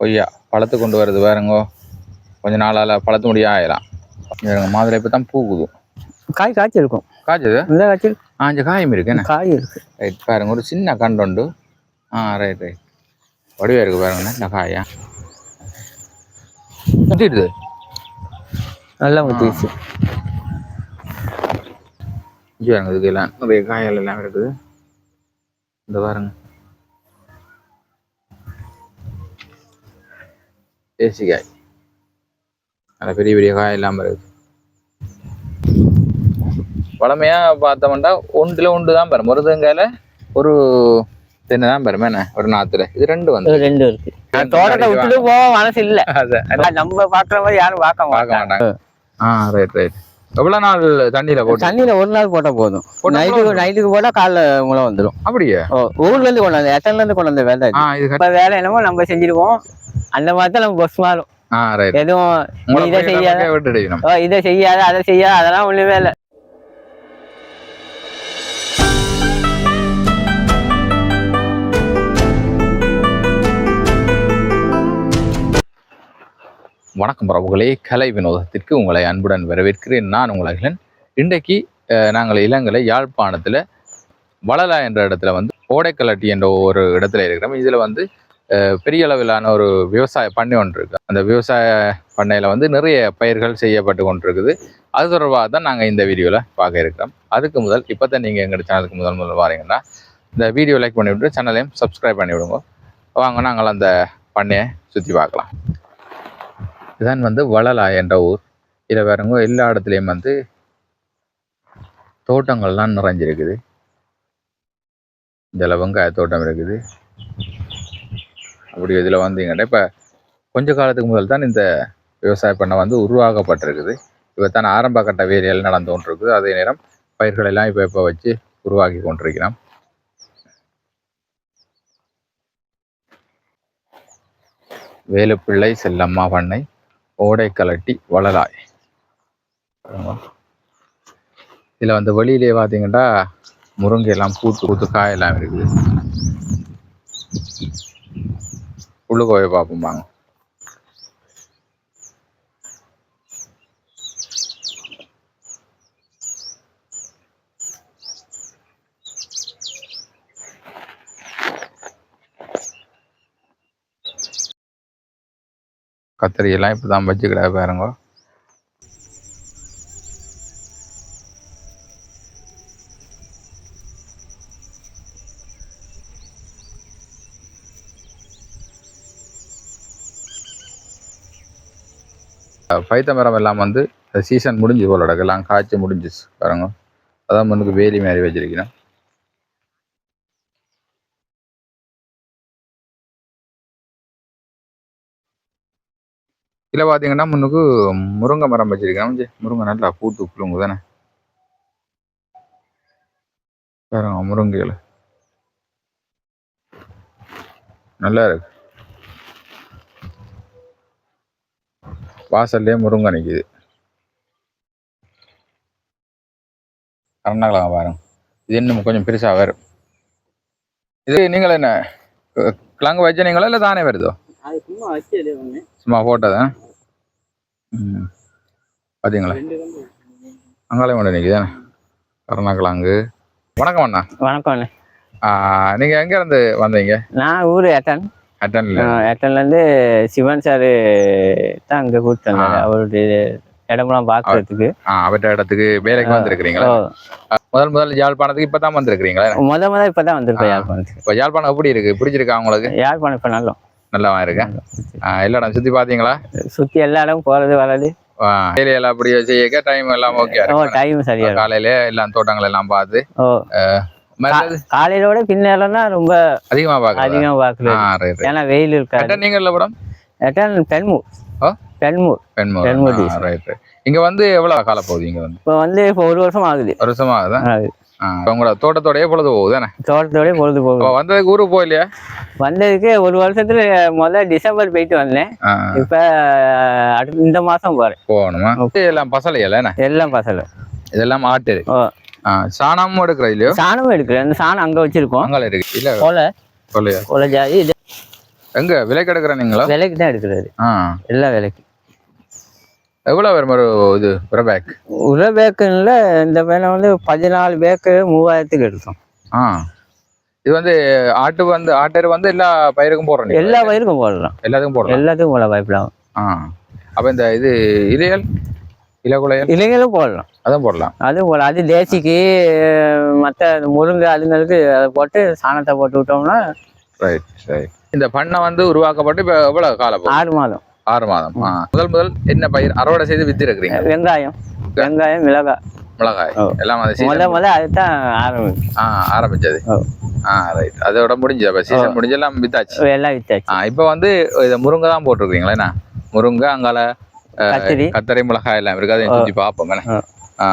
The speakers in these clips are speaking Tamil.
கொய்யா பழத்து கொண்டு வருது பாருங்கோ கொஞ்ச நாளால் பழத்து முடிய ஆயிடலாம். மாதுளை இப்போ தான் பூக்குது. காய் காய்ச்சிருக்கும். காய்ச்சது? இந்த காய்ச்சல் ஆஞ்ச காயம் இருக்கு என்ன? காய் இருக்கு. ரைட் பாருங்க ஒரு சின்ன கண்டு உண்டு. ஆ ரைட் ரைட் வடிவா இருக்கு பாருங்க இந்த காயா? சுத்திடுது நல்லா முத்திச்சு இங்கே பாருங்க இதுக்கு எல்லாம் நிறைய காய்கள் எல்லாம் இருக்குது. இந்த பாருங்க. தேசி காய் நல்ல பெரிய பெரிய காய் இல்லாமல் இருக்குது வளமையா பார்த்தோம்னா ஒன்றுல ஒன்று தான் பெறும் முருதங்காயில ஒரு தென்னை தான் பெறும் என்ன ஒரு நாத்துல. இது ரெண்டு வந்து. இது ரெண்டும் இருக்கு. தோட்டத்தை விட்டுட்டு போக மனசு இல்ல. நம்ம பாக்குற மாதிரி யாரும் பார்க்க மாட்டாங்க. ஆ ரைட் ரைட் எவ்வளவு நாள் தண்ணியில போட்டு? தண்ணியில ஒரு நாள் போட்டா போதும். நைட்டுக்கு நைட்டுக்கு போட்டா காலைல முளை வந்துடும் அப்படியே? ஓ இருந்து கொண்டு வந்த எத்தனை இருந்து கொண்டு வந்த வேலை. இப்ப வேலை என்னமோ நம்ம செஞ்சிருவோம் அந்த மாதிரி தான் நம்ம பஸ் மாறும். எதுவும் இதை செய்யாத இதை செய்யாத அதை செய்யாத அதெல்லாம் ஒண்ணுமே இல்லை. வணக்கம் பிரபுகளே கலை வினோதத்திற்கு உங்களை அன்புடன் வரவேற்கிறேன். நான் உங்கள் அகிலன். இன்றைக்கு நாங்கள் இளங்கலை யாழ்ப்பாணத்தில் வளலா என்ற இடத்துல வந்து ஓடைக்கலட்டி என்ற ஒரு இடத்துல இருக்கிறோம். இதில் வந்து பெரிய அளவிலான ஒரு விவசாய பண்ணை ஒன்று இருக்குது அந்த விவசாய பண்ணையில் வந்து நிறைய பயிர்கள் செய்யப்பட்டு கொண்டிருக்குது. அது தொடர்பாக தான் நாங்கள் இந்த வீடியோவில் பார்க்க இருக்கிறோம். அதுக்கு முதல் இப்போ தான் நீங்கள் எங்கள் சேனலுக்கு முதல் முதல் வாரீங்கன்னா இந்த வீடியோ லைக் பண்ணிவிட்டு சேனலையும் சப்ஸ்கிரைப் பண்ணி விடுங்க வாங்க நாங்கள் அந்த பண்ணையை சுற்றி பார்க்கலாம். இதுதான் வந்து வளலா என்ற ஊர். இதில் பாருங்க எல்லா இடத்துலையும் வந்து தோட்டங்கள்லாம் நிறைஞ்சிருக்குது. இதில் வெங்காய தோட்டம் இருக்குது. அப்படி இதில் வந்தீங்கன்னா இப்போ கொஞ்ச காலத்துக்கு முதல் தான் இந்த விவசாய பண்ணை வந்து உருவாக்கப்பட்டிருக்குது. இப்போ தான் ஆரம்ப கட்ட வேலைகள் நடந்து கொண்டிருக்குது. அதே நேரம் பயிர்கள் எல்லாம் இப்போ இப்போ வச்சு உருவாக்கி கொண்டிருக்கிறோம். வேலுப்பிள்ளை செல்லம்மா பண்ணை. ஓடை கலட்டி வளலாய் இதில் வந்து வெளியிலே பார்த்தீங்கன்னா முருங்கை எல்லாம் பூத்து பூத்து காயெல்லாம் இருக்குது. உள்ளுக்கோவை பார்ப்போம் வாங்க. கத்திரியெல்லாம் இப்போ தான் வச்சுக்கிட பாருங்க. பைத்த மரம் எல்லாம் வந்து சீசன் முடிஞ்சு போல எல்லாம் காய்ச்சி முடிஞ்சிச்சு பாருங்க. அதான் முன்னுக்கு வேலி மாதிரி வச்சிருக்கணும் இதில் பார்த்தீங்கன்னா முன்னுக்கு முருங்கை மரம் வச்சிருக்கேன். ஜி, முருங்கை நல்லா பூத்து புழுங்கு தானே பாருங்க முருங்கையில் நல்லா இருக்கு. வாசல்லே முருங்கை நிற்கிது கருணாகலாம் பாருங்க. இது இன்னும் கொஞ்சம் பெருசாக வரும். இது நீங்கள் என்ன கிழங்கு வச்சனீங்களா இல்லை தானே வருதோ அது சும்மா சும்மா போட்டதா? ம். பார்த்தீங்களா அங்காளம் கொண்டு நிற்குதானே கருணாக்கிழங்கு. வணக்கம் அண்ணா. வணக்கம் அண்ணே. நீங்கள் எங்கேருந்து வந்தீங்க? நான் ஊர் எட்டன் அட்டன்ல எட்டன்ல இருந்து சிவன் சாரு தான் அங்க கூப்பிட்டு வந்தாரு. ஆ. அவருடைய இடமெல்லாம் பாக்குறதுக்கு அவற்ற இடத்துக்கு வேலைக்கு வந்திருக்கிறீங்களா? முதல் முதல் யாழ்ப்பாணத்துக்கு இப்போ தான் வந்திருக்கிறீங்களா? முத முத இப்பதான் வந்திருக்கோம். யாழ்ப்பாணத்துக்கு. இப்போ யாழ்ப்பாணம் எப்படி இருக்கு? பிடிச்சிருக்கா உங்களுக்கு? யாழ்ப்பாணம் இப்ப நல்லா நல்லா இருக்கு எல்லா இடம் சுற்றி பார்த்தீங்களா சுத்தி எல்லா இடமும் போறது வர்றது. வேலையெல்லாம் அப்படி செய்ய டைம் எல்லாம் ஓகே டைம் சரியா. காலையில எல்லாம் தோட்டங்கள் எல்லாம் பார்த்து காலையிலோட பின்னேரம் தான் ரொம்ப அதிகமா பார்க்கலாம் அதிகமா பாக்குறது ஏன்னா வெயில் இருக்காது. நீங்க படம்? பெண்மூர்? பெண்மூர். பெண்மோர். பெண்மூர். ரைட் இங்க வந்து எவ்வளவு காலம் போகுது இங்க வந்து? இப்போ வந்து இப்போ ஒரு வருஷம் ஆகுது. ஒரு வருஷமா ஆகுதா. உங்களோட தோட்டத்தோடய பொழுது போகுது தானே? தோட்டத்தோடய பொழுது அப்ப வந்ததுக்கு ஊருக்கு போகலையா? வந்ததுக்கு ஒரு வருஷத்துல முதல்ல டிசம்பர் போயிட்டு வந்தேன். இப்ப இந்த மாசம் போறேன். போகணுமா? எல்லாம் பசலையல்ல என்ன? எல்லாம் பசல. இதெல்லாம் ஆட்டு. சாணமும் எடுக்கிற இல்லையோ? சாணமும் எடுக்கிறேன். அந்த சாணம் அங்க வச்சிருக்கோம். அங்கே இருக்கு. இல்ல. கொலை. சொல்லையா கொலை ஜாதி எங்க? விலை கிடக்குறானுங்களா விலைக்கு தான் எடுக்கிறாரு ஆ. எல்லா விலைக்கு. எவ்வளோ வரும் ஒரு இது ஒரு பேக் உர பேக்குல இந்த பையனை வந்து பதினாலு பேக்கு மூவாயிரத்துக்கு எடுத்தோம். ஆ. இது வந்து ஆட்டு வந்து ஆட்டர் வந்து எல்லா பயிருக்கும் போடுறோம் எல்லா பயிருக்கும் போடலாம். எல்லாத்துக்கும் போடலாம்? எல்லாத்துக்கும் போடலாம் பயப்படாம ஆ. அப்போ இந்த இது இலையல் இலகுலையல்? இளைஞரும் போடலாம். அதான் போடலாம். அதுவும் போடலாம். அது தேசிக்கு மற்ற முருங்கை அதுங்களுக்கு அதை போட்டு சாணத்தை போட்டு விட்டோம்னா ரைட் ரைட் இந்த பண்ணை வந்து உருவாக்கப்பட்டு இப்போ எவ்வளோ காலம் ஆறு மாதம். ஆறு மாதம். முதல் முதல் என்ன பயிர்? அறுவடை செய்து வித்து இருக்கிறீங்க வெங்காயம். வெங்காயம் மிளகாய். மிளகாய். எல்லாம் அது முத சீசன் முத அதுதான் ஆரம்பிச்சு. ஆ ஆரம்பிச்சது. ஆ ரைட் அதோட முடிஞ்சது அப்போ சீசன் முடிஞ்சு எல்லாம் வித்தாச்சு. எல்லாம் வித்தாச்சு. ஆ இப்போ வந்து இதை முருங்கை தான் போட்டிருக்கீங்களா என்ன? முருங்கை அங்கால கத்திரி. மிளகாய் எல்லாம் இருக்கு. அதையும் சுற்றி பார்ப்போம்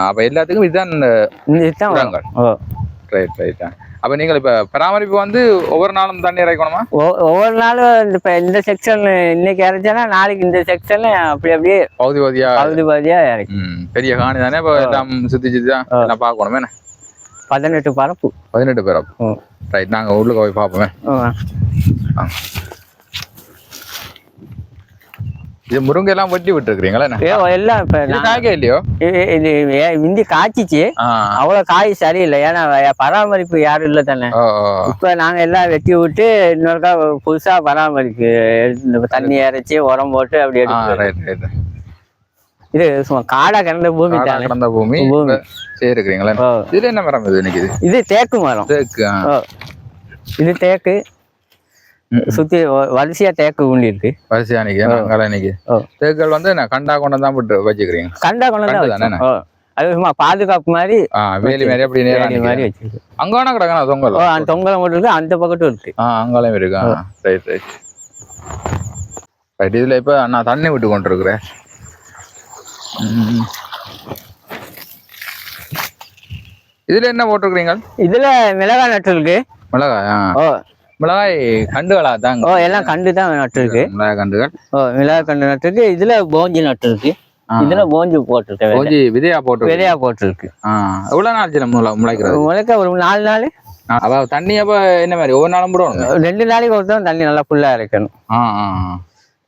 அப்போ எல்லாத்துக்கும் இதுதான் இதுதான் ரைட் ரைட் அப்போ நீங்கள் இப்போ பராமரிப்பு வந்து ஒவ்வொரு நாளும் தண்ணி இறைக்கணுமா? ஒவ்வொரு நாளும் இப்போ இந்த செக்ஷன் இன்னைக்கு இறைச்சேன்னா நாளைக்கு இந்த செக்ஷன்ல அப்படி அப்படியே பகுதி பகுதியா பகுதி பகுதியா இறக்கும். பெரிய காணி தானே? இப்போ எல்லாம் சுற்றி சுற்றி தான். எல்லாம் பார்க்கணுமே என்ன? பதினெட்டு பரப்பு. பதினெட்டு பேர் ஓ. ரைட் நாங்கள் உள்ளுக்கு போய் பார்ப்போமே. ஆ. இது முருங்கை எல்லாம் வெட்டி விட்டுருக்கீங்களா எல்லாம் இப்போ இது காய்க்க இல்லையோ? இது இது முந்தி காய்ச்சிச்சு. ஆ. அவ்வளோ காய் சரியில்லை. ஏன்னா பராமரிப்பு யாரும் இல்லை தானே. இப்போ நாங்கள் எல்லாம் வெட்டி விட்டு இன்னொருக்கா புதுசாக பராமரிப்பு இந்த தண்ணி இறைச்சி உரம் போட்டு அப்படி எடுத்து இது சும்மா காடா கிடந்த பூமி கிடந்த பூமி. பூமி. சரி இதுல என்ன மரம் இது நிக்குது இது? தேக்கு மரம். தேக்கு இது தேக்கு. சுற்றி வரிசையாக தேக்கு ஊண்டி இருக்கு. வரிசையா நிக்குது. ஓ. தேக்குகள் வந்து நான் கண்டா கொண்டு தான் போட்டு வச்சுக்கிறீங்க? கண்டா கொண்டு கண்டு தான் அது சும்மா பாதுகாப்பு மாதிரி வேலி மாதிரி அப்படி நேரா வேலி மாதிரி. வச்சிருக்கு அங்க வேணா கிடக்கா தொங்கல். அந்த தொங்கலை மட்டும் இருக்கு அந்த பக்கட்டும் இருக்கு. ஆ அங்காலையும் இருக்கு? ரைட் ரைட் ரைட் இதுல இப்ப நான் தண்ணி விட்டு கொண்டு இருக்கிறேன் இதுல என்ன போட்டிருக்கிறீங்க? இதுல மிளகாய் நட்டு இருக்கு. மிளகாய். ஓ மிளகாய் கண்டுகளா தாங்க ஓ எல்லாம் கண்டு தான் நட்டு இருக்கு. மிளகாய் கண்டுகள். ஓ மிளகாய் கண்டு நட்டு இருக்கு இதுல போஞ்சி நட்டு இருக்கு ஆ. இதுல போஞ்சி போட்டிருக்கு. கொஞ்சம் விதையா போட்டு விதையா போட்டிருக்கு. எவ்வளவு நாள் சில முளை முளைக்கிறது? முளைக்க ஒரு நாலு நாள். அப்ப தண்ணி அப்ப என்ன மாதிரி? ஒவ்வொரு நாளும் போடணும் ரெண்டு நாளைக்கு ஒரு தண்ணி நல்லா ஃபுல்லா ஆ.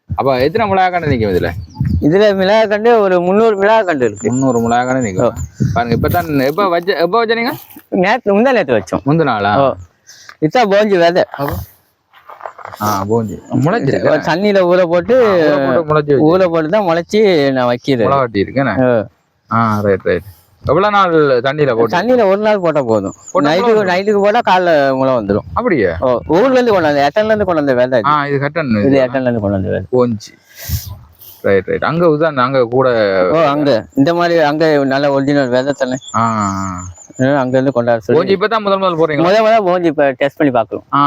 அப்ப எத்தனை மிளகாய் கண்டு நிக்கும் இதுல? இதுல மிளகாய் கண்டு ஒரு முந்நூறு மிளகாய் கண்டு இருக்கு. முந்நூறு மிளகாய் கண்டு நிக்கும். பாருங்க இப்பதான் எப்ப வச்ச எப்ப வச்சீங்க நேற்று முந்தா நேற்று வச்சோம். முந்தின நாளா இதுதான் போஞ்சி விதை. போஞ்சி. ஒரு தண்ணியில ஊற போட்டு ஊற போட்டு முளைச்சி ஊற போட்டு தான் முளைச்சி நான் வைக்கிறேன். ஆ. ரைட் ரைட் எவ்வளவு நாள் தண்ணியில போட்டு? தண்ணியில ஒரு நாள் போட்டா போதும். நைட்டுக்கு நைட்டுக்கு போட்டா காலைல முளை வந்துடும் அப்படியே? ஊர்ல இருந்து கொண்டு வந்து எட்டன்ல இருந்து கொண்டு வந்த விதை ஆ இது. கட்டன் இது. எட்டன்ல இருந்து கொண்டு வந்த விதை. போஞ்சி. ரைட் ரைட் அங்க தான் அங்க கூட ஓ அங்க. இந்த மாதிரி அங்க நல்ல ஒரிஜினல் விதை தானே. ஆ அங்க இருந்து கொண்டாட சொல்லி. போஞ்சி இப்பதான் முதல் முதல் போறீங்களா? முத முத போஞ்சி இப்ப டெஸ்ட் பண்ணி பார்க்கலாம். ஆ.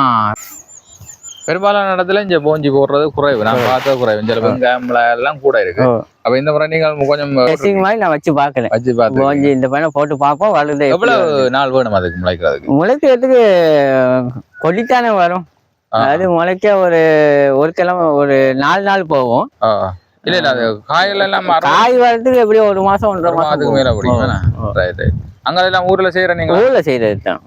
பெரும்பாலான இடத்துல இங்க போஞ்சி போடுறது குறைவு. நான் பார்த்த குறைவு. சில மிளகாய் எல்லாம் கூட இருக்கு. அப்ப இந்த முறை நீங்கள் கொஞ்சம் டெஸ்டிங் மாதிரி நான் வச்சு பார்க்கறேன் வச்சு பார்த்து போஞ்சி இந்த பையனை போட்டு பார்ப்போம் வருது எப்படி எவ்வளவு. நாள் வேணும் அதுக்கு முளைக்கிறதுக்கு முளைக்கிறதுக்கு கொடித்தானே வரும். அது முளைக்க ஒரு ஒரு கிழமை ஒரு நாலு நாள் போகும். ஆ. இல்ல இல்ல அது காய்கள் எல்லாம் காய் வரதுக்கு எப்படியும் ஒரு மாசம் ஒன்றரை மாசம் மாதத்துக்கு மேல பிடிக்கும். போகும். ரைட் ரைட் அங்க எல்லாம் ஊர்ல செய்யற நீங்க? ஊர்ல செய்யறது தான்.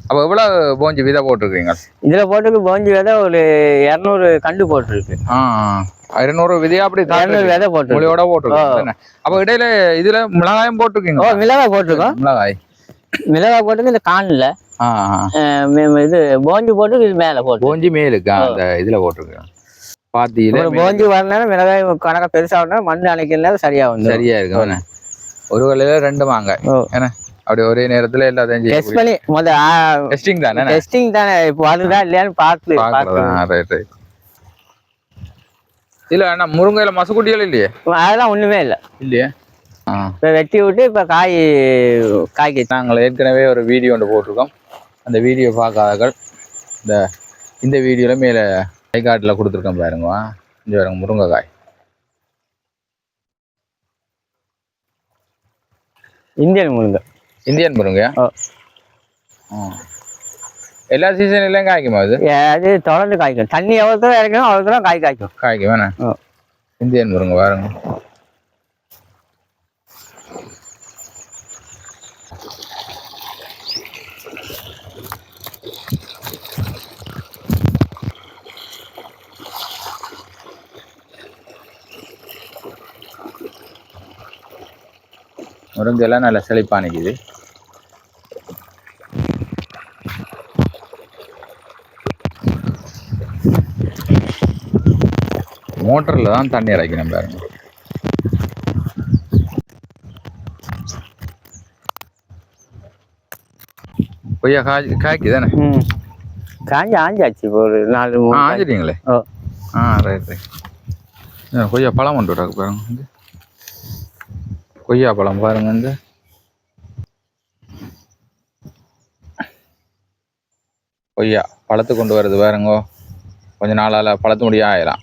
அப்ப எவ்வளவு போஞ்சி விதை போட்டிருக்கீங்க? இதுல போட்டுக்கு போஞ்சி விதை ஒரு இரநூறு கண்டு போட்டிருக்கு. இருநூறு விதையா அப்படி இரநூறு விதை போட்டிருக்கு. மொழியோட போட்டிருக்கீங்க அப்ப இடையில இதுல மிளகாயம் ஓ போட்டிருக்கீங்க மிளகாய் போட்டிருக்கோம். மிளகாய். மிளகாய் போட்டுக்கு இந்த காணில். இது போஞ்சி போட்டு இது மேல போட்டு போஞ்சி மேலுக்கு? அந்த இதுல போட்டிருக்கேன் பாத்தியில போஞ்சி வரனால மிளகாய் கணக்கா பெருசா வரணும் மண் அணைக்கிறதுனால சரியா வந்து சரியா இருக்கு என்ன? ஒரு வேலையில ரெண்டு மாங்காய் ஓ. என்ன? அப்படி ஒரே நேரத்துல எல்லாத்தையும் டெஸ்ட் பண்ணி முத டெஸ்டிங் தானே டெஸ்டிங் தானே இப்போ வருதா இல்லையான்னு பார்த்து ரைட் ரைட் இல்ல அண்ணா முருங்கையில மசுக்குட்டிகள் இல்லையே? அதெல்லாம் ஒண்ணுமே இல்லை. இல்லையே? இப்போ வெட்டி விட்டு இப்போ காய் காய்க்கு நாங்கள் ஏற்கனவே ஒரு வீடியோ ஒன்று போட்டிருக்கோம். அந்த வீடியோ பார்க்காதவர்கள் இந்த இந்த வீடியோவில் மேலே கைகாட்டில் கொடுத்துருக்கோம் பாருங்க இங்கே பாருங்க முருங்கைக்காய். இந்தியன் முருங்கை. இந்தியன் முருங்கை. எல்லா சீசன்லையும் காய்க்குமா அது? அது தொடர்ந்து காய்க்கும். தண்ணி எவ்வளோ தூரம் இறக்கணும் அவ்வளோ தூரம் காய் காய்க்கும். காய்க்கும் வேணாம் ஓ. இந்தியன் முருங்கை பாருங்க. முருங்கைலாம் நல்லா செழிப்பா நிக்குது. மோட்டரில் தான் தண்ணி இறக்கணும் பாருங்க. கொய்யா காய் காய்க்கு தானே? காஞ்சி ஆஞ்சாச்சு இப்போ ஒரு நாலு. ஆஞ்சிட்டீங்களே? ஆ ரைட் ரைட். கொய்யா பழம் கொண்டு வராங்க பாருங்க. கொய்யா பழம் பாருங்க இந்த. கொய்யா பழத்தை கொண்டு வருது பாருங்க. கொஞ்ச நாளால் பழத்து முடிய ஆயிடலாம்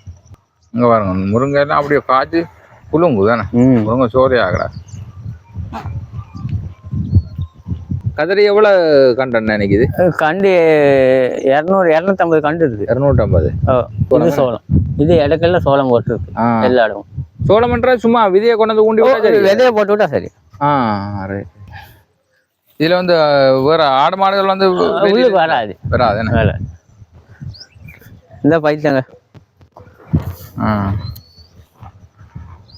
இங்கே பாருங்க முருங்கைலாம் அப்படியே காய்ச்சி குலுங்கு தானே. முருங்கை சோறே ஆகடா கதிரி எவ்வளோ கண்டன் நினைக்குது கண்டு இரநூறு இரநூத்தம்பது கண்டு இருக்கு இரநூற்றம்பது ஓ இது சோளம். இது இடக்கெல்லாம் சோளம் போட்டுருக்கு. எல்லா இடமும். சோளமன்ற சும்மா விதையை கொண்டு வந்து ஊண்டி விட்டா சரி. விதைய போட்டு விட்டா சரி. ஆ ரைட் இதுல வந்து வேற ஆடு மாடுகள் வந்து வராது. வராது என்ன? வேலை இந்த பைத்தங்க. ஆ.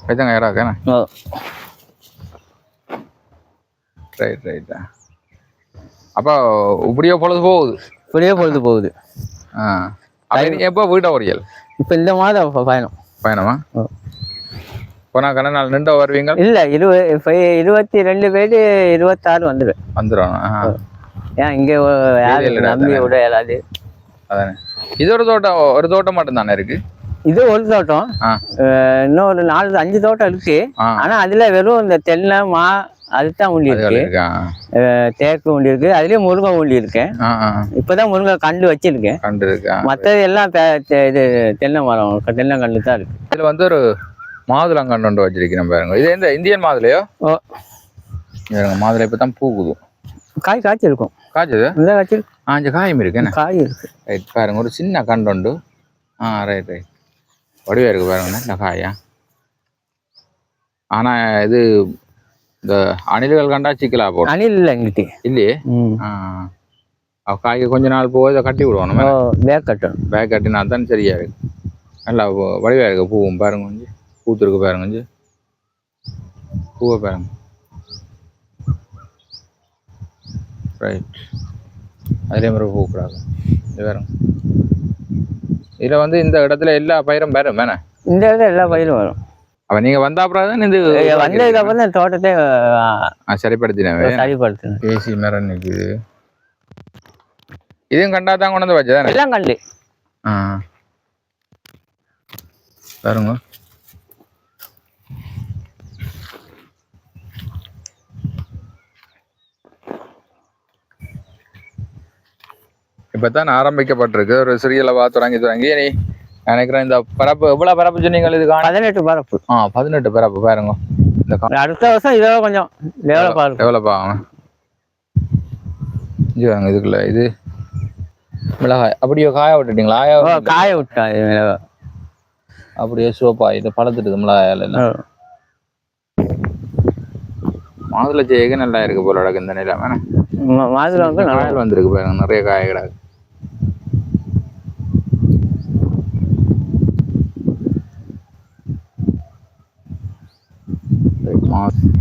பைத்தங்க ஓ. ரைட் ரைட் அப்போ இப்படியோ பொழுது போகுது. இப்படியே பொழுது போகுது. ஆ. எப்போ வீட்டை ஒரியல் இப்போ இந்த மாதம் பயணம். பயணமா? ஓ. போனா கண்ண நாள் நின்று வருவீங்க? இல்ல இருபது இருபத்தி ரெண்டு பேர் இருபத்தாறு வந்துடும் வந்துடும் ஏன் இங்கே யாரும் நம்பி விட இயலாது. அதானே. இது ஒரு தோட்டம் ஒரு தோட்டம் மட்டும் தானே இருக்கு? இது ஒரு தோட்டம். இன்னும் ஒரு நாலு அஞ்சு தோட்டம் இருக்கு. ஆனா அதுல வெறும் இந்த தென்னை மா அதுதான் உண்டி இருக்கு. தேக்கு உண்டி இருக்கு. அதுலயும் முருங்கை உண்டி இருக்கேன் இப்பதான் முருங்கை கண்டு வச்சிருக்கேன். கண்டு இருக்கா? மற்றது எல்லாம் இது தென்னை மரம் தென்னை கண்டு தான் இருக்கு. இதுல வந்து ஒரு மாதுளங்கண்டு ஒன்று வச்சிருக்கிறேன் பாருங்க. இது எந்த இந்தியன் மாதுளையோ? மாதுளை இப்போ தான் பூக்குது. காய் காய்ச்சிருக்கும் காய்ச்சது? இந்த காய்ச்சி ஆ இந்த காயும் இருக்கு காய் இருக்கு. ரைட் பாருங்க ஒரு சின்ன கண்டு உண்டு. ஆ ரைட் ரைட் வடிவா இருக்கு பாருங்க நல்ல காயா? ஆனா இது இந்த அணில்கள் கண்டா சிக்கலா போடும் அணில் இல்லை எங்கிட்ட இல்லையே? ஆ காய்க்கு கொஞ்ச நாள் போக இதை கட்டி விடுவோம் நம்ம. பேக் கட்டணும். பேக் கட்டினா தான் சரியா இருக்கு. நல்லா வ- வடிவா இருக்கு பூவும் பாருங்க கொஞ்சம். பூத்துருக்கு பாருங்க பூவை பாருங்க. ரைட் அதே மாதிரி பூக்கூடாது இது பாருங்க இதில் வந்து இந்த இடத்துல எல்லா பயிரும் வரும் வேணே? இந்த இடத்துல எல்லா பயிரும் வரும். அப்போ நீங்கள் வந்த அப்புறம் தான் இது வந்ததுக்கு அப்புறம் தான் தோட்டத்தை ஆ சரிப்படுத்தினவே சரிப்படுத்தணும் ஏசி மரம் நிற்குது இதுவும் கண்டா தான் கொண்டு வந்து வச்சதானே எல்லாம் கண்டு. ஆ. பாருங்க. இப்போ தான் ஆரம்பிக்கப்பட்டிருக்கு. ஒரு சிறிய அளவா தொடங்கி தொடங்கி. நீ நினைக்கிறேன் இந்த பரப்பு எவ்வளோ பரப்பு சொன்னீங்க இதுக்கான பதினெட்டு பரப்பு ஆ பதினெட்டு பரப்பு பாருங்க. இந்த அடுத்த வருஷம் இதோட கொஞ்சம் டெவலப் ஆகும். டெவலப் ஆகும். இது வாங்க இதுக்குள்ள இது. மிளகாய். அப்படியே காய விட்டுட்டீங்களா? ஆயா காய விட்டா இது மேல. அப்படியே சோப்பா இது பழத்துட்டு மிளகாயால. மாதுளை ஜெயக நல்லா இருக்கு போல இந்த நிலம். வேணா ம- மாதுளை வந்து வந்திருக்கு பாருங்க நிறைய காய கிடாது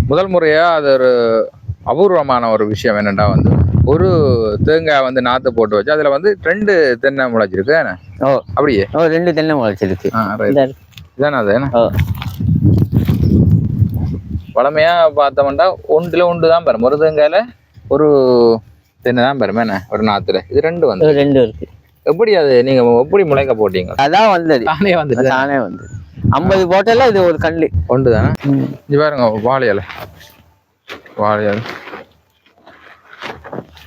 முதல் முறையா அது ஒரு அபூர்வமான ஒரு விஷயம் என்னன்னா வந்து ஒரு தேங்காய் வந்து நாத்து போட்டு வச்சு அதுல வந்து ரெண்டு தென்னை முளைச்சிருக்கு? ஓ. அப்படியே? ஓ ரெண்டு தென்னை முளைச்சிருக்கு. இதானே அது என்ன? ஓ. வளமையா பார்த்தோம்னா ஒன்றுல ஒன்று தான் பெறும் ஒரு தேங்காயில ஒரு தென்னை தான் பெறும் என்ன? ஒரு நாத்துல. இது ரெண்டு வந்து ரெண்டு இருக்கு. எப்படி அது நீங்க எப்படி முளைக்க போட்டீங்க? அதான் வந்தது. தானே வந்துட்டு தானே? வந்தது. ஐம்பது போட்டல இது ஒரு கல்லு. ஒன்று தானே இது பாருங்க வாழை இலை. வாழை இலை.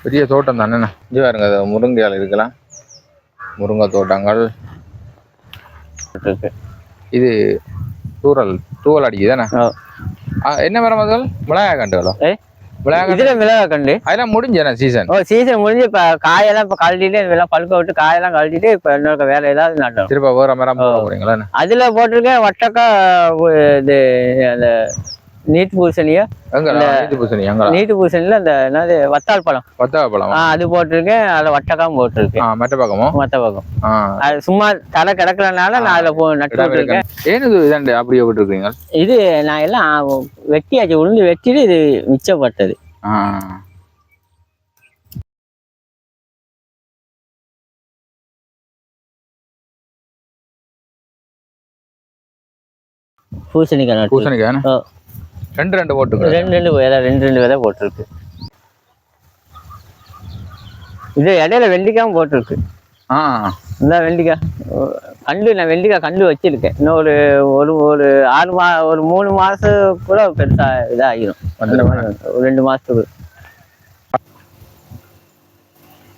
பெரிய தோட்டம் தானே? இது பாருங்க அது முருங்கை இலை இருக்கலாம். முருங்கை தோட்டங்கள். இது தூரல் தூவல் அடிக்குது தானே? ஓ. ஆ, என்ன மரம் அதுகள் மிளகாய் கண்டுகளோ ஏ? இதுல மிளகா கண்டு. அதெல்லாம் முடிஞ்சேண்ணே சீசன் ஓ சீசன் முடிஞ்சு இப்ப காயெல்லாம் இப்ப கழட்டிட்டு இதெல்லாம் பழுக்க விட்டு காயெல்லாம் கழட்டிட்டு இப்ப இன்னொரு வேற ஏதாவது போட போறீங்களா என்ன? அதுல போட்டிருக்கேன் வட்டக்கா இது அந்த நீட்டு பூசணியும் எங்க நீட்டு பூசணியில் அந்த என்னது வத்தாள் பழம். பத்தா பழம். அது போட்டிருக்கேன். அதில் வட்டக்காம் போட்டிருக்கேன் மற்ற பக்கமோ? மற்ற பக்கம். அது சும்மா தலை கிடக்கலனால நான் அதில் போ நட்டு இடம் விட்டுருக்கேன் ஏன் இது இதாண்டு அப்படியே விட்டுருக்கீங்க இது நான் எல்லாம் வெட்டியாச்சு. உளுந்து வெட்டிட்டு இது மிச்சப்பட்டது. பூசணிக்காய் பூசணிக்காய். ரெண்டு ரெண்டு போட்டுக்கிறேன் ரெண்டு ரெண்டு விதை ரெண்டு ரெண்டு விதை போட்டிருக்கு. இது இடையில வெண்டிக்காயும் போட்டிருக்கு. ஆ. இந்த வெண்டிக்காய் ஓ, கண்டு நான் வெண்டிக்காய் கண்டு வச்சிருக்கேன். இன்னும் ஒரு ஒரு ஒரு ஆறு மா ஒரு மூணு மாசம் கூட பெருசா இதாகிடும் ரெண்டு மாசத்துக்கு.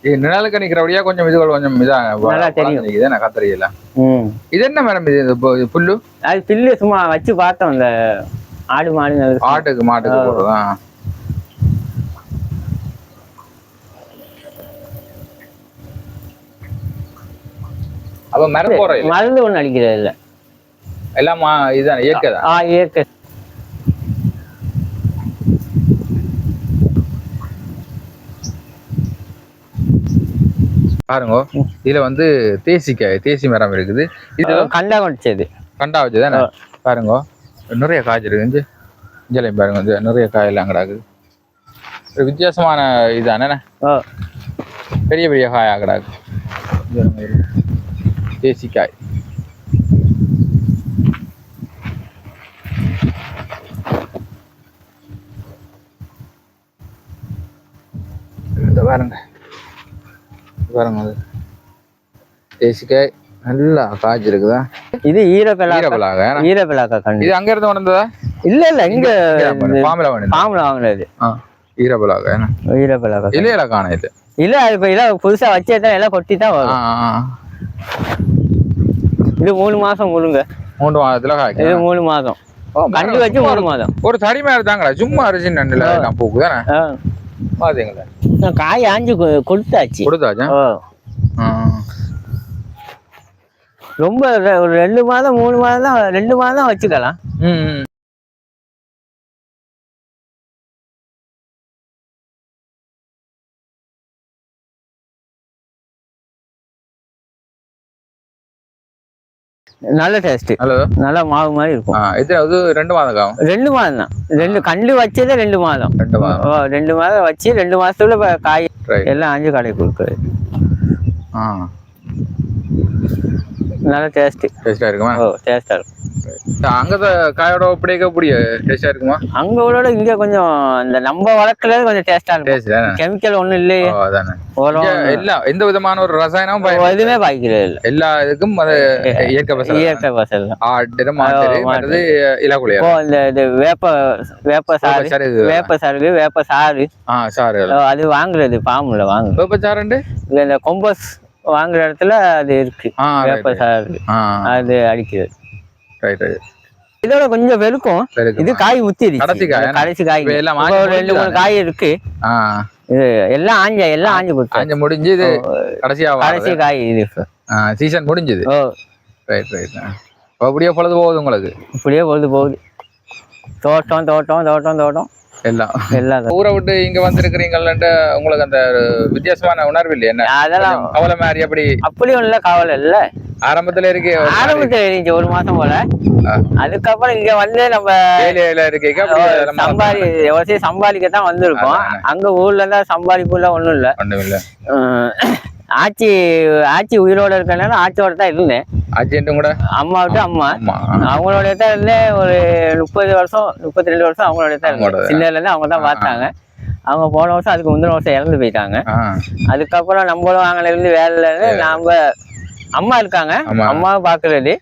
இது நிழலுக்கு நிக்கிறபடியா கொஞ்சம் இதுகள் கொஞ்சம் இதா நல்லா தெரியும். இது என்ன கத்திரியில ம். இது என்ன மேடம் இது? இது இது புல்லு? அது பில்லு சும்மா வச்சு பார்த்தோம் இந்த ஆடு மாடு ஆட்டுக்கு மாட்டுக்கு போடுறதா? அப்ப மரம் போற மருந்து ஒன்றும் அடிக்கிறது இல்லை. எல்லாம் இதுதான் இயற்கை ஆ இயற்கை. பாருங்க இதுல வந்து தேசிக்காய் தேசி மரம் இருக்குது. இது கண்டா கொடிச்சது கண்டா வச்சுதானே பாருங்க. நிறைய காய்ச்சி இருக்கு இஞ்சி இஞ்சலையும் பாருங்க வந்து நிறைய காயெல்லாம் கிடாக்குது ஒரு வித்தியாசமான இதானே பெரிய பெரிய காயா கிடாக்கு. தேசிக்காய் இந்த பாருங்க. பாருங்க அது. தேசிக்காய் நல்லா காய்ச்சி இருக்குதா? இது ஈரப்பிலாக்கா ஈரப்பலாக ஈரப்பிலாக்கா கண்டு இது அங்க இருந்து வந்ததா? இல்ல இல்ல இங்க பாம்பல பாம்புல வாங்கினது. ஈரப்பலாக என்ன ஈரப்பிலாக்கா இல்லையில காண இது. இல்ல அது இப்ப எல்லாம் புதுசா வச்சே தான் எல்லாம் கொட்டி தான் வரும். இது மூணு மாசம் முழுங்க மூன்று மாதத்துல இது காய்க்கும் மூணு மாதம். கண்டு வச்சு மூணு மாதம். ஒரு தடி மாதிரி தாங்கடா சும்மா அரிசி நண்டுல நான் பூக்கு தானே. பாத்தீங்களா? காய் ஆஞ்சு கொடுத்தாச்சு. கொடுத்தாச்சா. ரொம்ப ஒரு ரெண்டு மாதம் மூணு மாதம் தான் ரெண்டு மாதம் தான் வச்சுக்கலாம். நல்ல டேஸ்ட் ஹலோ. நல்லா மாவு மாதிரி இருக்கும். இது அது ரெண்டு மாதம் காவும் ரெண்டு மாதம் தான் ரெண்டு கண்டு வச்சதே ரெண்டு மாதம். ரெண்டு மாதம். ரெண்டு மாதம் வச்சு ரெண்டு மாசத்துல காய் எல்லாம் ஆஞ்சு கடை கொடுக்குறது. ஆ. நல்ல டேஸ்ட் டேஸ்டா இருக்குமா? ஓ டேஸ்டா இருக்கும். அங்கத காயோட ஒப்படைக்க கூடிய டேஸ்டா இருக்குமா? அங்க உள்ளோட இங்க கொஞ்சம் இந்த நம்ம வளர்க்கறது கொஞ்சம் டேஸ்டா இருக்கும். டேஸ்ட் கெமிக்கல் ஒண்ணும் இல்லையே. ஓ, அதானே. எல்லா எந்த விதமான ஒரு ரசாயனமும் எதுவுமே பாய்க்கிறது இல்லை. எல்லா இதுக்கும் அது இயற்கை பசங்க இயற்கை பசல் தான். ஆட்டு மாட்டு ஆ, மற்றது இலக்குழியா இப்போ இந்த இது வேப்ப வேப்ப சாறு. வேப்ப சாறு வேப்ப சாறு. ஆ ஓ, அது வாங்குறது பாம்புல வாங்குறது. வேப்பச்சாரண்டு இல்ல, இந்த கொம்பஸ் வாங்குற இடத்துல அது இருக்கு. வேப்ப சாறு. அது அடிக்கிறது. ரைட் ரைட் இதோட கொஞ்சம் வெளுக்கும். இது காய் முத்திடுச்சு கடைசி காய், ஆஞ்சு ரெண்டு மூணு? காய் இருக்கு. இது எல்லாம் ஆஞ்ச எல்லாம் ஆஞ்சு கொடுத்தாச்சு அஞ்சு முடிஞ்சு இது கடைசியா கடைசி காய் இது. சீசன் முடிஞ்சது. ஓ. ரைட் ரைட் அப்படியே பொழுது போகுது உங்களுக்கு? இப்படியே பொழுது போகுது. தோட்டம் தோட்டம் தோட்டம் தோட்டம். எல்லாம். எல்லாம் ஊரை விட்டு இங்க வந்திருக்கிறீங்கள்ன்ட்டு உங்களுக்கு அந்த ஒரு வித்தியாசமான உணர்வு இல்லை என்ன? அதெல்லாம் கவலை மாதிரி அப்படி அப்படியும் இல்ல கவலை இல்ல. ஆரம்பத்துல இருக்கு ஆரம்பத்துல இருந்துச்சு ஒரு மாசம் போல. அதுக்கப்புறம் இங்க வந்து நம்ம அதெல்லாம் சம்பாதி எவ்வளவு சம்பாதிக்கத்தான் வந்திருக்கோம். அங்க ஊர்ல இருந்தா சம்பாதிப்புல ஒண்ணும் இல்ல. ஒண்ணும் இல்ல. ஆச்சி ஆச்சி உயிரோட இருக்கனால ஆச்சியோட தான் இருந்தேன். அஜென்ட்டும் கூட? அம்மா. விட்டு அம்மா. அவங்களோட தான் இருந்தேன். ஒரு முப்பது வருஷம் முப்பத்தி ரெண்டு வருஷம் அவங்களோட தான் இருந்தேன். சின்னதுல இருந்து அவங்க தான் பார்த்தாங்க. அவங்க போன வருஷம் அதுக்கு முந்தின வருஷம் இறந்து போயிட்டாங்க. அதுக்கப்புறம் நம்மளும் வாங்கின இருந்து நாம அம்மா இருக்காங்க. ஆமா. அம்மாவை பாக்குறது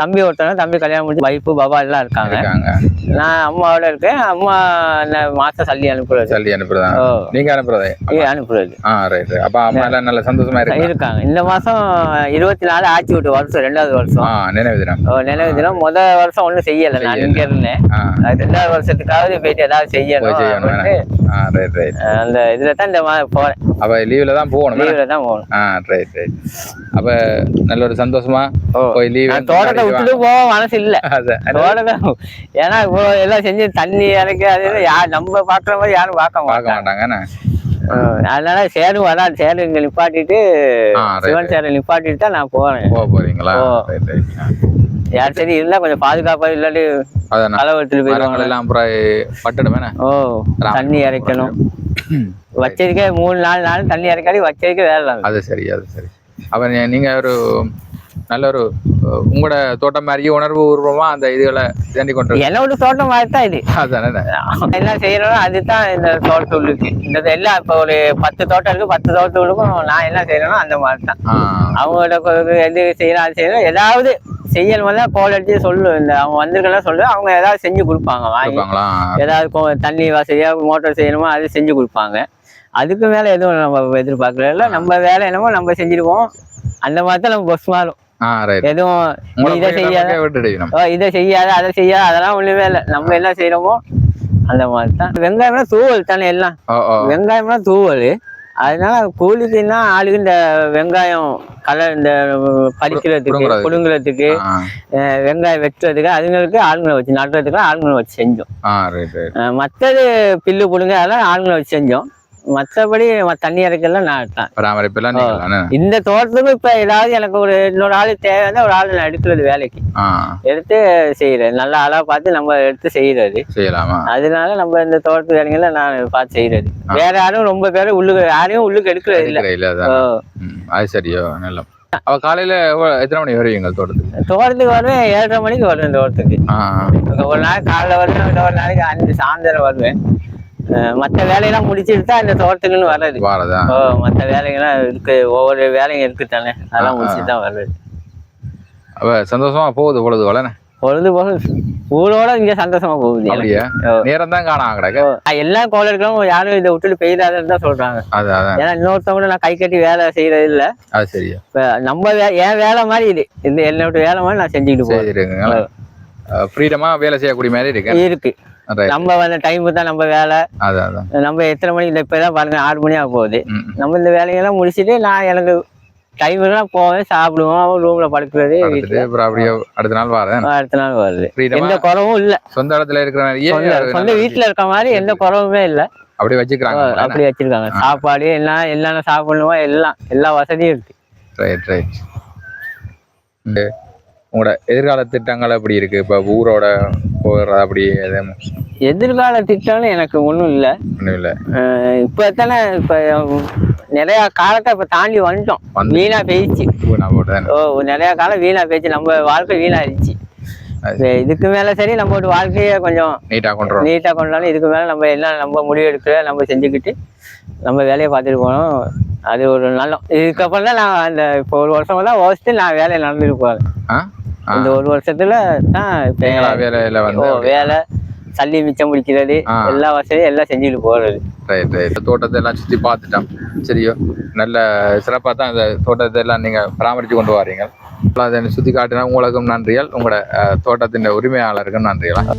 தம்பி ஒருத்தவங்க தம்பி கல்யாணம் முடிச்சு வைப்பு பாபா எல்லாம் இருக்காங்க. இருக்காங்க. நான் அம்மாவோட இருக்கேன். அம்மா என்ன மாசம் சல்லி அனுப்புறது. சொல்லி அனுப்புறதா? நீங்க அனுப்புறதே? அனுப்புறது. ஆ ரைட் அப்ப அம்மா எல்லாம் நல்ல சந்தோஷமா இருக்கு இருக்காங்க. இந்த மாசம் இருபத்தி நாலு ஆட்சி விட்டு வருஷம் ரெண்டாவது வருஷம். ஆ நினைவு தினம். ஓ, நினைவு தினம். முத வருஷம் ஒண்ணும் செய்யல. நான் இங்க இருந்தேன். ரெண்டாவது வருஷத்துக்காவது போயிட்டு ஏதாவது செய்யணும் அந்த இதுல தான் இந்த மாதிரி போறேன். அப்ப லீவ்ல தான் போகணும் லீவ்ல தான் போகணும். ஆ ரைட் ரைட் அப்ப நல்ல ஒரு சந்தோஷமா தோட்டத்தை விட்டுட்டு போக மனசு இல்ல தோட்டத்தை ஏன்னா இப்போ எல்லாம் செஞ்சு தண்ணி இறக்கி அது யார் நம்ம பாக்குற மாதிரி யாரும் பார்க்க பார்க்க மாட்டாங்க அதனால சேரும் வராது சேரு இங்க நிப்பாட்டிட்டு சிவன் சேரை நிப்பாட்டிட்டு தான் நான் போறேன். போக போறீங்களா? யார் சரி இருந்தா கொஞ்சம் பாதுகாப்பா இல்லாட்டி களை எடுத்துட்டு பட்டுடுமேண்ணே ஓ தண்ணி இறைக்கணும். வச்சதுக்கே மூணு நாலு நாள் தண்ணி இறக்காடி வச்சதுக்கே வேலை. அது சரி அது சரி. அப்ப நீங்க ஒரு நல்ல ஒரு உங்களோட தோட்டம் மாதிரியே உணர்வு பூர்வமா அந்த இதுகளை தேண்டி கொண்டு என்னோட தோட்டம் மாதிரி தான் இது. அதானே என்ன செய்யறோம் அதுதான் இந்த தோட்டத்துள்ளுக்கு இந்த எல்லாம் இப்போ ஒரு பத்து தோட்டம் இருக்கு பத்து தோட்டத்துள்ளுக்கும் நான் என்ன செய்யறேனோ அந்த மாதிரி தான். அவங்களோட எது செய்யணும் அது செய்யணும் ஏதாவது செய்யணும் தான் கோல் அடிச்சு சொல்லு இந்த அவங்க வந்திருக்கலாம் சொல்லு அவங்க ஏதாவது செஞ்சு கொடுப்பாங்க வாங்கி. ஏதாவது தண்ணி வசதியா மோட்டார் செய்யணுமோ அது செஞ்சு கொடுப்பாங்க. அதுக்கு மேல எதுவும் நம்ம எதிர்பார்க்கல நம்ம வேலை என்னமோ நம்ம செஞ்சிருவோம் அந்த மாதிரி தான் நம்ம பஸ் மாறும். எதுவும் இதை செய்யாத இதை செய்யாத அதை செய்யாத அதெல்லாம் ஒண்ணுமே இல்லை. நம்ம என்ன செய்யறோமோ அந்த மாதிரி தான் வெங்காயம்னா தூவல் தானே எல்லாம். வெங்காயம்னா தூவல். அதனால கூலிக்குன்னா ஆளுக்கு இந்த வெங்காயம் கலர் இந்த பறிக்கிறதுக்கு புடுங்குறதுக்கு. வெங்காயம் வெட்டுறதுக்கு அதுங்களுக்கு ஆளுங்களை வச்சு நடுறதுக்கு ஆளுங்களை வச்சு செஞ்சோம். மத்தது பில்லு புடுங்க அதெல்லாம் ஆளுங்களை வச்சு செஞ்சோம். மற்றபடி தண்ணி இறக்கெல்லாம் நான் எடுத்தேன் பராமரிப்பெல்லாம் நீங்களாண்ணே இந்த தோட்டத்துக்கு இப்ப ஏதாவது எனக்கு ஒரு இன்னொரு ஆள் தேவைன்னா ஒரு ஆள் நான் எடுக்கிறது வேலைக்கு. எடுத்து செய்யறது. நல்ல ஆளா பார்த்து நம்ம எடுத்து செய்யறது. செய்யலாமா? அதனால நம்ம இந்த தோட்டத்து வேலைகளை நான் பார்த்து செய்யறது. வேற யாரும் ரொம்ப பேரும் உள்ளுக்கு யாரையும் உள்ளுக்கு எடுக்கிறது இல்ல. அது சரியோ நல்ல அவ காலையில எத்தனை மணி வருவீங்க தோட்டத்துக்கு? தோட்டத்துக்கு வருவேன் ஏழரை மணிக்கு வருவேன் தோட்டத்துக்கு. ஒரு நாள் காலைல வருவேன் இன்னொரு நாளைக்கு அஞ்சு சாயந்தரம் வருவேன். மத்த வேலையெல்லாம் முடிச்சுட்டு தான் இந்த தோட்டத்துக்குன்னு வர்றது. ஓ மத்த வேலைகள்லாம் இருக்கு ஒவ்வொரு வேலையும் இருக்கு தானே. அதெல்லாம் முடிச்சுட்டு தான் வர்றது. சந்தோஷமா போகுது பொழுது வளனே பொழுது போக ஊரோட இங்க சந்தோஷமா போகுது. நேரம் தான் காணா கிடக்கு. கோல இருக்கிறவங்க யாரும் இதை விட்டுட்டு பெய்யாதுன்னு தான் சொல்றாங்க. ஏன்னா இன்னொருத்தவங்க நான் கை கட்டி வேலை செய்யறது இல்ல. அது சரியா. நம்ம என் வேலை மாதிரி இது. இந்த என்னோட வேலை மாதிரி நான் செஞ்சுக்கிட்டு சரிங்க ஃப்ரீடமா வேலை செய்யக்கூடிய மாதிரி இருக்கு. இருக்கு. நம்ம வந்த டைம் தான் நம்ம வேலை. நம்ம எத்தனை மணிக்கு இந்த இப்பதான் பாருங்க ஆறு மணி ஆக போகுது. நம்ம இந்த வேலையெல்லாம் முடிச்சுட்டு நான் எனக்கு டைமுக்குலாம் போவேன் சாப்பிடுவோம் ரூம்ல படுக்கிறது அப்படியே அடுத்த நாள் வரேன். அடுத்த நாள் வருது. எந்த குறவும் இல்ல. சொந்த இடத்துல இருக்கிற சொந்த வீட்டுல இருக்க? மாதிரி எந்த குறவுமே இல்ல. அப்படியே வச்சுக்கிறாங்க அப்படி வச்சிருக்காங்க. சாப்பாடு எல்லாம் என்னென்ன சாப்பிடணுமோ எல்லாம் எல்லா வசதியும் இருக்கு. ரைட் ரைட் உங்களோட எதிர்கால திட்டங்கள் எப்படி இருக்கு? இப்ப ஊரோட போகிறது அப்படி எதிர்கால திட்டம்னு எனக்கு ஒண்ணும் இல்ல. ஒண்ணும் இல்ல. இப்ப தானே இப்ப நிறைய காலத்தை இப்ப தாண்டி வந்துட்டோம். வந்து வீணா போயிடுச்சு. ஓ நிறைய காலம் வீணா போயிடுச்சு. நம்ம வாழ்க்கை வீணாயிடுச்சு அது இதுக்கு மேல சரி நம்ம ஒரு வாழ்க்கைய கொஞ்சம் நீட்டா கொண்டு நீட்டா கொண்டாலும் இதுக்கு மேல நம்ம எல்லாம் நம்ம முடிவு எடுக்கிற நம்ம செஞ்சுக்கிட்டு நம்ம வேலையை பார்த்துட்டு போனோம் அது ஒரு நல்ல இதுக்கப்புறம் தான் நான் அந்த இப்போ ஒரு வருஷம் தான் ஓசிட்டு நான் வேலையை நடந்துட்டு ஆ. இந்த ஒரு வருஷத்துல தான் வேலையில வந்து வேலை சல்லி மிச்சம் பிடிக்கிறது. எல்லா வசதியும் எல்லாம் செஞ்சுட்டு போறது. ரைட் ரைட் தோட்டத்தை எல்லாம் சுற்றி பார்த்துட்டோம். சரியோ நல்ல சிறப்பாக தான் இந்த தோட்டத்தை எல்லாம் நீங்கள் பராமரித்து கொண்டு வரீங்க. அதை சுற்றி காட்டினா உங்களுக்கும் நன்றிகள். உங்களோட தோட்டத்தின் உரிமையாளருக்கும் நன்றிகள்.